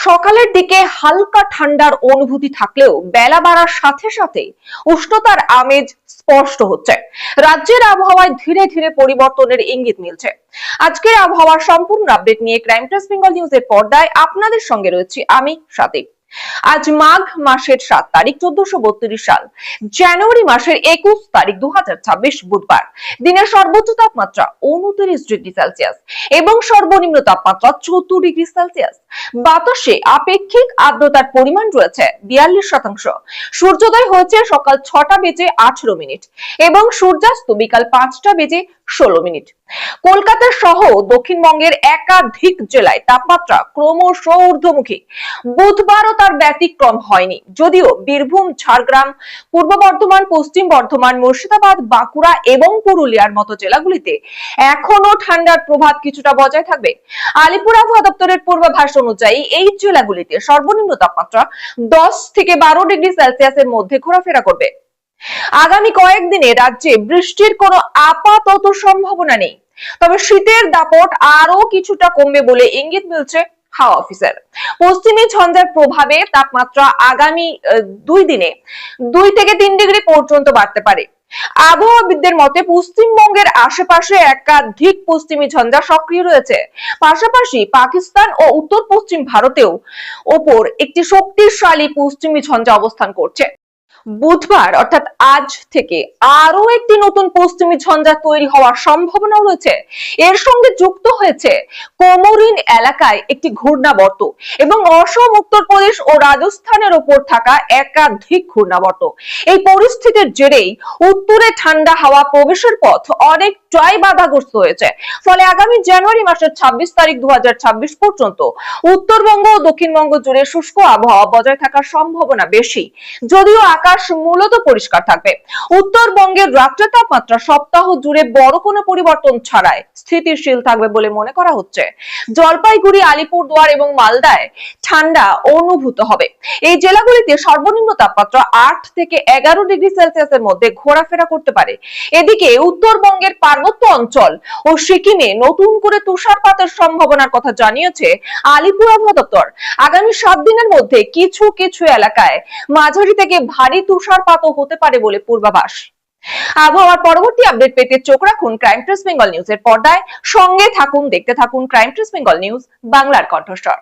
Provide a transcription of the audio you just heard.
সকালের দিকে হালকা ঠান্ডার অনুভূতি থাকলেও বেলা বাড়ার সাথে সাথে উষ্ণতার আমেজ স্পষ্ট হচ্ছে। রাজ্যের আবহাওয়ায় ধীরে ধীরে পরিবর্তনের ইঙ্গিত মিলছে। আজকের আবহাওয়ার সম্পূর্ণ আপডেট নিয়ে ক্রাইম টাস বেঙ্গল নিউজের পর্দায় আপনাদের সঙ্গে রয়েছে আমি সাথী আজ মাঘ মাসের সাত তারিখ, চোদ্দশো বত্রিশ সাল। জানুয়ারি মাসের একুশ তারিখ দু বুধবার। দিনের সর্বোচ্চ তাপমাত্রা উনত্রিশ ডিগ্রি সেলসিয়াস এবং সর্বনিম্ন তাপমাত্রা চোদ্দ ডিগ্রি সেলসিয়াস। বাতাসে আপেক্ষিক আর্দ্রতার পরিমাণ রয়েছে বিয়াল্লিশ শতাংশ। সূর্যোদয় হয়েছে সকাল ছটা বেজে আঠারো মিনিট এবং সূর্যাস্ত বিকাল পাঁচটা বেজে ষোলো মিনিট। কলকাতা সহ দক্ষিণবঙ্গের একাধিক জেলায় তাপমাত্রা ক্রমশ ঊর্ধ্বমুখী। বুধবারও তার ব্যতিক্রম হয়নি। যদিও বীরভূম, ঝাড়গ্রাম, পূর্ব বর্ধমান, পশ্চিম বর্ধমান, মুর্শিদাবাদ, বাঁকুড়া এবং পুরুলিয়ার মতো জেলাগুলিতে এখনও ঠান্ডার প্রভাব কিছুটা বজায় থাকবে। আলিপুর আবহাওয়া দপ্তরের পূর্বাভাস অনুযায়ী এই জেলাগুলিতে সর্বনিম্ন তাপমাত্রা দশ থেকে বারো ডিগ্রি সেলসিয়াসের মধ্যে ঘোরাফেরা করবে। আগামী কয়েকদিনে রাজ্যে বৃষ্টির কোনো আপাতত সম্ভাবনা নেই। তবে শীতের দাপট আরও কিছুটা কমবে বলে ইঙ্গিত মিলছে হাওয়া অফিসার। পশ্চিমী ঝঞ্ঝার প্রভাবে তাপমাত্রা আগামী দুই দিনে দুই থেকে তিন ডিগ্রি পর্যন্ত বাড়তে পারে। আবহাওয়াবিদদের মতে পশ্চিমবঙ্গের আশেপাশে একাধিক পশ্চিমী ঝঞ্ঝা সক্রিয় রয়েছে। পাশাপাশি পাকিস্তান ও উত্তর পশ্চিম ভারতেও ওপর একটি শক্তিশালী পশ্চিমী ঝঞ্ঝা অবস্থান করছে। বুধবার, অর্থাৎ আজ থেকে আরও একটি নতুন পশ্চিমী ঝঞ্ঝা তৈরি হওয়ার সম্ভাবনা রয়েছে। এর সঙ্গে যুক্ত হয়েছে কোমরিন এলাকায় একটি ঘূর্ণাবর্ত এবং অসম উত্তরপ্রদেশ ও রাজস্থানের ওপর থাকা একাধিক ঘূর্ণাবর্ত। এই পরিস্থিতির জেরেই উত্তরে ঠান্ডা হাওয়া প্রবেশের পথ অনেকটাই বাধাগ্রস্ত হয়েছে। ফলে আগামী জানুয়ারি মাসের ছাব্বিশ তারিখ দু হাজার ছাব্বিশ পর্যন্ত উত্তরবঙ্গ ও দক্ষিণবঙ্গ জুড়ে শুষ্ক আবহাওয়া বজায় থাকার সম্ভাবনা বেশি। যদিও আকাশ মূলত পরিষ্কার থাকবে। উত্তরবঙ্গের রাত্রে তাপমাত্রা সপ্তাহ জুড়ে বড় কোনো পরিবর্তন ছাড়াই স্থিতিশীল থাকবে বলে মনে করা হচ্ছে। জলপাইগুড়ি, আলিপুরদুয়ার এবং মালদায় ঠান্ডা অনুভূত হবে। এই জেলাগুলিতে সর্বনিম্ন তাপমাত্রা আট থেকে এগারো ডিগ্রি সেলসিয়াসের মধ্যে ঘোরাফেরা করতে পারে। এদিকে উত্তরবঙ্গের পার্বত্য অঞ্চল ও সিকিমে নতুন করে তুষারপাতের সম্ভাবনার কথা জানিয়েছে আলিপুর আবহাওয়া দপ্তর। আগামী সাত দিনের মধ্যে কিছু কিছু এলাকায় মাঝারি থেকে ভারী তুষারপাতও হতে পারে বলে পূর্বাভাস। আবহাওয়ার পরবর্তী আপডেট পেতে চোখ রাখুন ক্রাইম ট্রেস বেঙ্গল নিউজের পর্দায়। সঙ্গে থাকুন, দেখতে থাকুন ক্রাইম ট্রেস বেঙ্গল নিউজ বাংলার কণ্ঠস্বর।